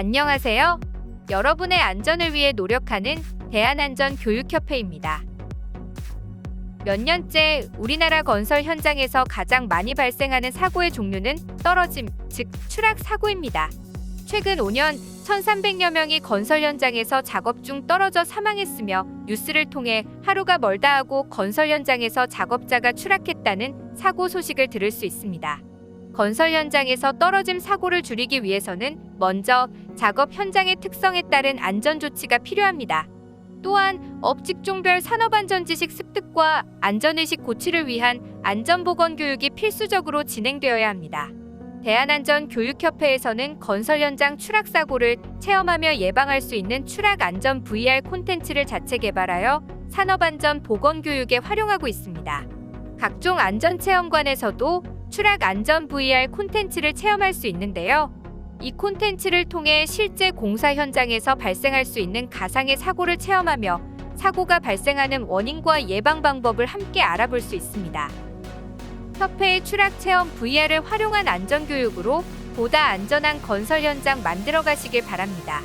안녕하세요. 여러분의 안전을 위해 노력하는 대한안전교육협회입니다. 몇 년째 우리나라 건설 현장에서 가장 많이 발생하는 사고의 종류는 떨어짐, 즉 추락 사고입니다. 최근 5년 1,300여 명이 건설 현장에서 작업 중 떨어져 사망했으며 뉴스를 통해 하루가 멀다 하고 건설 현장에서 작업자가 추락했다는 사고 소식을 들을 수 있습니다. 건설 현장에서 떨어짐 사고를 줄이기 위해서는 먼저 작업 현장의 특성에 따른 안전 조치가 필요합니다. 또한 업 직종별 산업안전 지식 습득과 안전의식 고취를 위한 안전보건 교육이 필수적으로 진행되어야 합니다. 대한안전교육협회에서는 건설 현장 추락 사고를 체험하며 예방할 수 있는 추락 안전 VR 콘텐츠를 자체 개발하여 산업안전 보건 교육에 활용하고 있습니다. 각종 안전 체험관에서도 추락 안전 VR 콘텐츠를 체험할 수 있는데요. 이 콘텐츠를 통해 실제 공사 현장에서 발생할 수 있는 가상의 사고를 체험하며 사고가 발생하는 원인과 예방 방법을 함께 알아볼 수 있습니다. 협회의 추락 체험 VR을 활용한 안전 교육으로 보다 안전한 건설 현장 만들어 가시길 바랍니다.